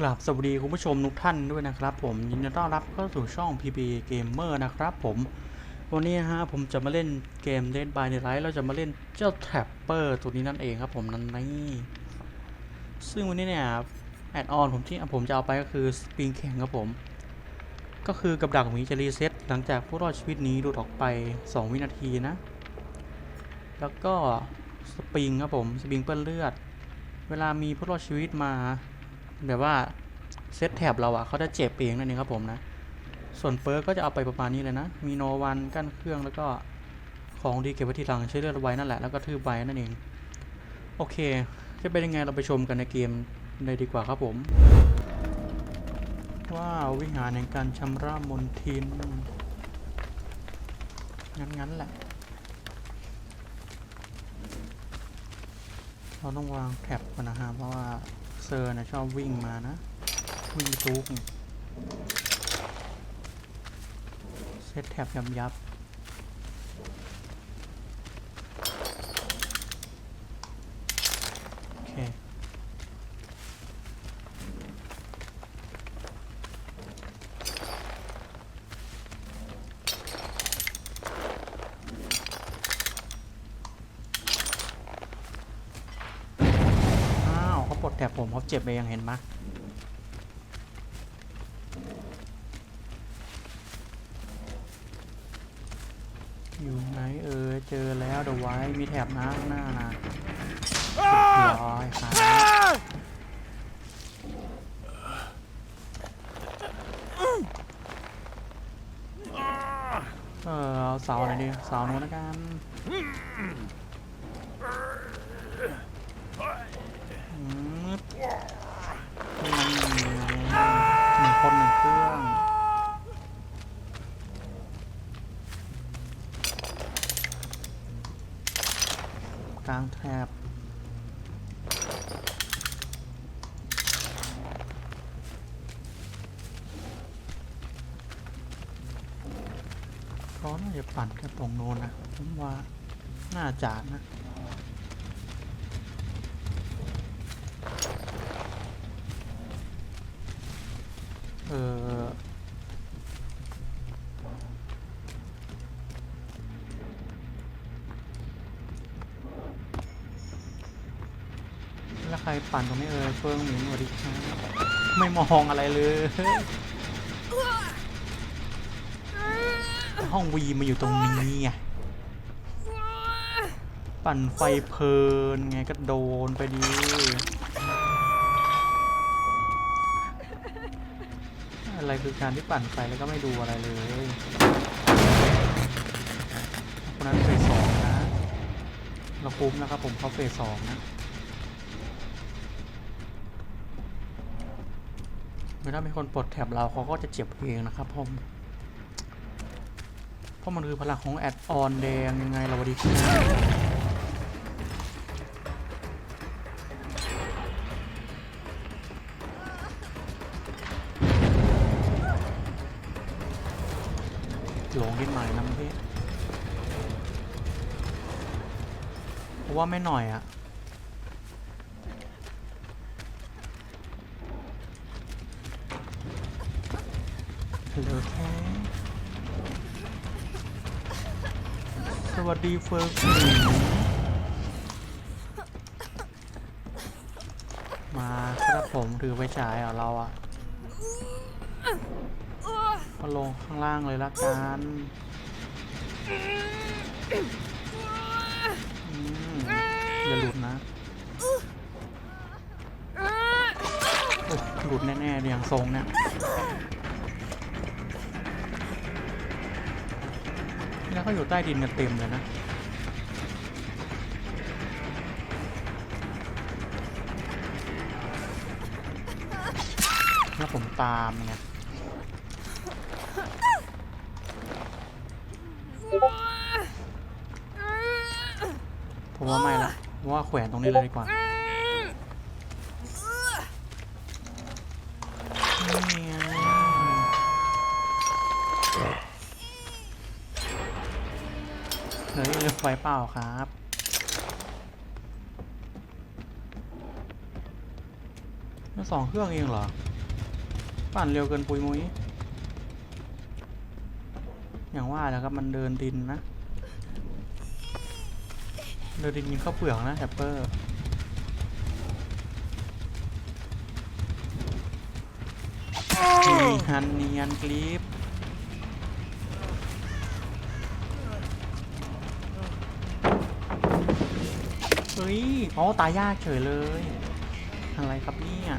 กราบสวัสดีคุณผู้ชมทุกท่านด้วยนะครับผมยินดีต้อนรับเข้าสู่ช่อง PB Gamer นะครับผม วันนี้นะฮะผมจะมาเล่นเกม Dead by Daylight เราจะมาเล่นเจ้า Trapper ตัวนี้นั่นเองครับผมนั่นนี่ซึ่งวันนี้เนี่ยแอดออนผมที่ผมจะเอาไปก็คือสปริงแข็งครับผม ก็คือกับดักของนี้จะรีเซ็ตหลังจากผู้รอดชีวิตนี้หลุดออกไป 2 วินาทีนะ แล้วก็สปริงครับผมสปริงเปื้อนเลือด เวลามีผู้รอดชีวิตมา แบบว่าเซตแท็บเราอะเขาจะเจ็บเองนั่นเองครับผมนะ ส่วนเปิร์กก็จะเอาไปประมาณนี้เลยนะ มีโนวันกั้นเครื่องแล้วก็ของดีเก็บไว้ทีหลังใช้เลือดไว้นั่นแหละ แล้วก็ทืบไว้นั่นเอง โอเค จะเป็นยังไงเราไปชมกันในเกมเลยดีกว่าครับผมว้าววิหารแห่งการชำระมนทิน งั้นๆแหละ เราต้องวางแท็บก่อนนะฮะเพราะว่า ซอร์นะชอบวิ่งมานะวิ่งทุกเซตแท็บยับยับโอเค อ้าวเขาปลดแท็บ ผมเขาเจ็บไปยังเห็นมยอยู่ไหนเออเจอแล้วเดี๋ยวไว้มีแถบนะข้างหน้านะรียบร้อยครับเออเอาเสาหนดีเสาโน้นแล้วกันางแถบเขาน่าจะปั่นแค่ตรงโน้นนะ ผมว่าน่าจะนะเออ ปั่นตรงนี้เออเฟิงหมิงสวัสดีครับไม่มองอะไรเลย ห้องวีมาอยู่ตรงนี้ไงปั่นไฟเพลินไงก็โดนไปดีอะไรคือการที่ปั่นไฟแล้วก็ไม่ดูอะไรเลยคนนั้นเฟสสองนะ เราคุ้มนะครับผมเขาเฟสสองนะ เวลามีคนปลดแท็บเราเขาก็จะเจ็บเองนะครับผมเพราะมันคือพลังของแอดออนแดงยังไงเราดีครับหลงนิดหน่อยนะพี่เพราะว่าไม่หน่อยอะ ฮัลโหลครับ สวัสดีเฟิร์สมาครับผมถือไฟฉายเหรอเราอะมาลงข้างล่างเลยละกันอืมอย่าหลุดนะหลุดแน่ๆอย่างทรงเนี่ย แล้วก็อยู่ใต้ดินกันเต็มเลยนะ แล้วผมตามไงผมว่าไม่ละผมว่าแขวนตรงนี้เลยดีกว่านี่ ไงเฮ้ยเลือกไฟเปล่าครับแค่สองเครื่องเองเหรอ ปั่นเร็วเกินปุยมุ้ยอย่างว่าแหละครับมันเดินดินนะ เดินดินกินข้าวเปลือกนะแฮปเปอร์นี่ฮันเนียนกรีฟ อ๋อตายยากเฉยเลย อะไรครับเนี่ย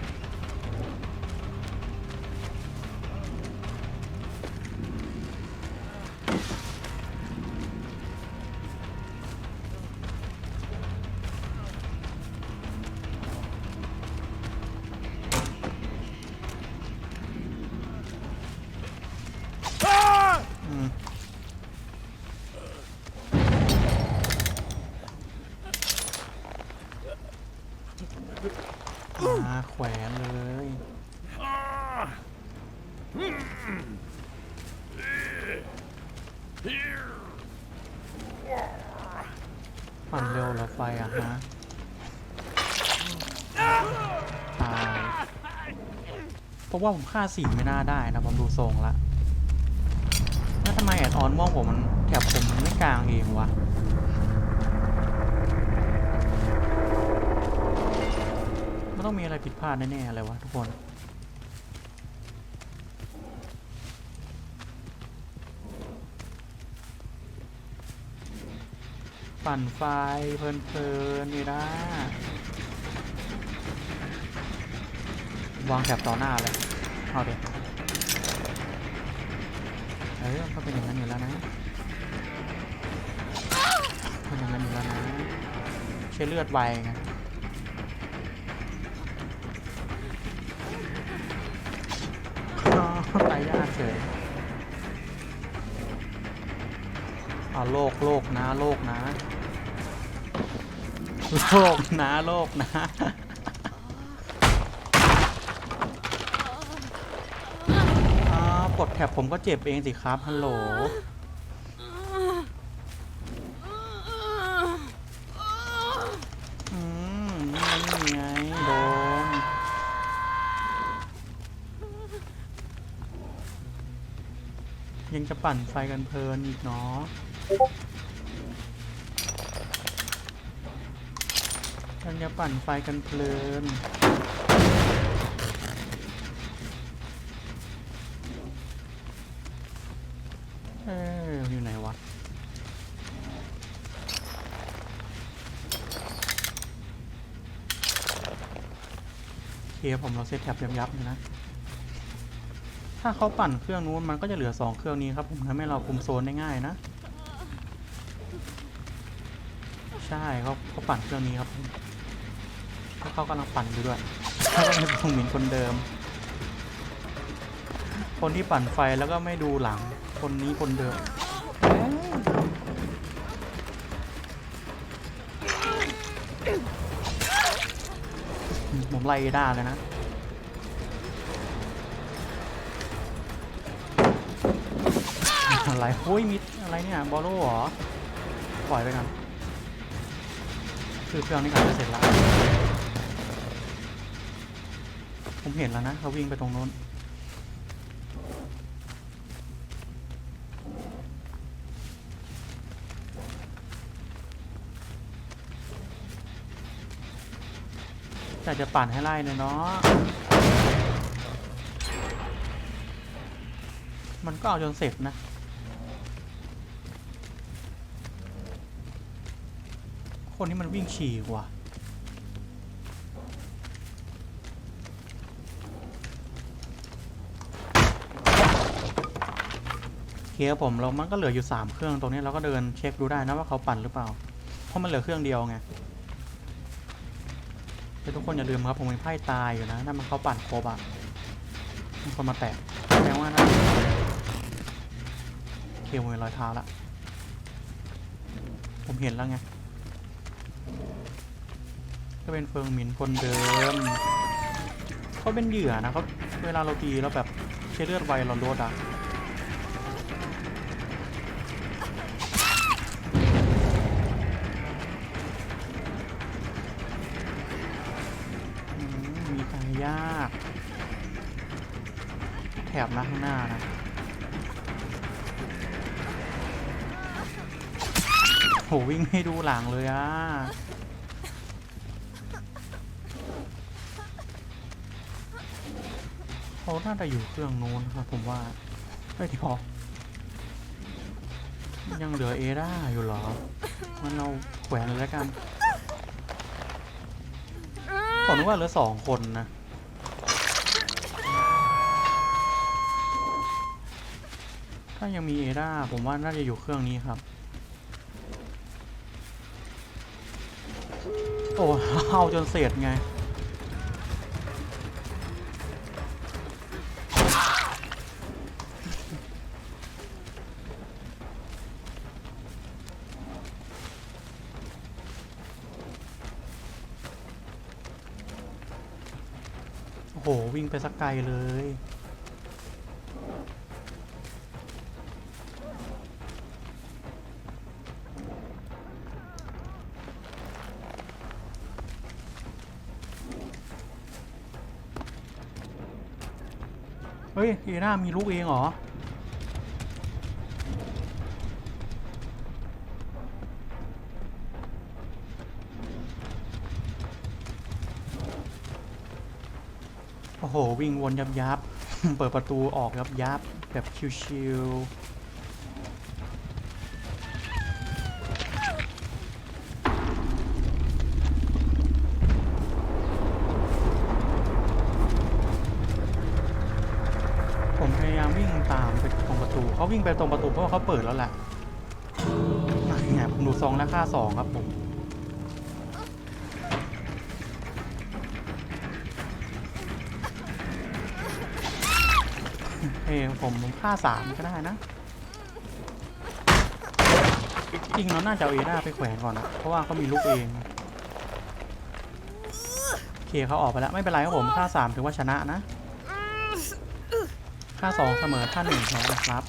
ว่าผมฆ่าสีไม่น่าได้นะผมดูทรงละแล้วทำไมแอดออนม่วงผมมันแถบผมมันไม่กลางเองวะมันต้องมีอะไรผิดพลาดแน่ๆเลยวะทุกคนปั่นไฟเพลินๆนี่นะวางแถบต่อหน้าเลย เอาเด็เออมันก็เป็นอย่างนั้นอยู่แล้วนะเป็นอย่างนั้นอยู่แล้วนะใช้เลือดไวไงตายยากเฉยอาโลกโลกนะโลกนะโลกนะโลกนะ ดแท็บผมก็เจ็บเองสิครับ ฮัลโหล อืมนี่ไงโดน ยังจะปั่นไฟกันเพลินอีกเนาะยังจะปั่นไฟกันเพลิน ออยู่ไหนวะ เคผมเราเซตแท็บยับยับๆเลยนะ ถ้าเขาปั่นเครื่องนู้นมันก็จะเหลือสองเครื่องนี้ครับผมทำให้เราคุมโซนได้ง่ายนะ ใช่เขาเขาปั่นเครื่องนี้ครับผมแล้วเขากำลังปั่นอยู่ด้วยเขาก็เป็นพงหมินคนเดิม คนที่ปั่นไฟแล้วก็ไม่ดูหลัง คนนี้คนเดิมผมไล่ได้เลยนะอะไรโอ้ยมิดอะไรเนี่ยบอลโล่หรอ ปล่อยไปกันคือเครื่องนี้อาจจะเสร็จแล้ว ผมเห็นแล้วนะเขาวิ่งไปตรงโน้น แต่จะปั่นให้ไล่เลยเนาะ มันก็เอาจนเสร็จนะ คนนี้มันวิ่งฉี่กว่ะเคลียร์ผมเรามันก็เหลืออยู่สามเครื่องตรงนี้เราก็เดินเช็คดูได้นะว่าเขาปั่นหรือเปล่า เพราะมันเหลือเครื่องเดียวไง แต่ทุกคนอย่าลืมครับผมมีไพ่ตายอยู่นะถ้ามันเขาปั่นโคบอะมีคนมาแตะแสดงว่านะเคียร์มือรอยเท้าละผมเห็นแล้วไงก็เป็นเฟิงหมินคนเดิมเขาเป็นเหยื่อนะเขาเวลาเราตีแล้วแบบใช้เลือดไวเราลดอะ ยาก แถบนะข้างหน้านะ โหวิ่งไม่ดูหลังเลยอะ เขาน่าจะอยู่เครื่องนู้นครับผมว่าเฮ้ที่พอ ยังเหลือเอร่าอยู่เหรอ มันเราแขวนเลยแล้วกันผมนึกว่าเหลือสองคนนะ ถ้ายังมีเอร่าผมว่าน่าจะอยู่เครื่องนี้ครับ โอ้เอาจนเสร็จไง โอ้โห วิ่งไปสักไกลเลย เฮ้ยเอน่ามีลูกเองเหรอ โอ้โห วิ่งวนยับยับ เปิดประตูออกยับยับแบบชิวๆ ผมพยายามวิ่งตามไปตรงประตู เขาวิ่งไปตรงประตูเพราะว่าเขาเปิดแล้วแหละเนี่ผมดูซองแล้วค่าสองครับผมเอผมค่าสามก็ได้นะจริงเราน่าจะเอาเอด้าไปแขวนก่อนนะเพราะว่าเขามีลูกเองโอเคเขาออกไปแล้วไม่เป็นไรครับผมค่าสามถือว่าชนะนะค่าสองเสมอค่าหนึ่งแพ้นะครับ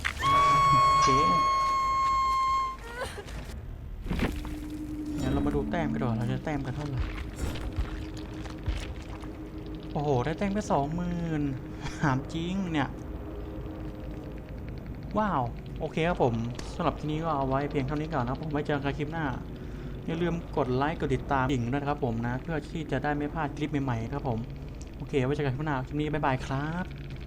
เคเดี๋ยวเรามาดูแต้มกันก่อนเราจะแต้มกันเท่าไหร่ โอ้โห ได้แต้มไปสองหมื่นหามจริงเนี่ย ว้าว โอเคครับผมสำหรับที่นี้ก็เอาไว้เพียงเท่านี้ก่อนนะผมไว้เจอกันคลิปหน้า อย่าลืมกดไลค์ กดติดตามดิ่งด้วยนะครับผมนะ เพื่อที่จะได้ไม่พลาดคลิปใหม่ๆครับผม โอเค ไว้เจอกันคลิปหน้า คลิปนี้บ๊ายบายครับ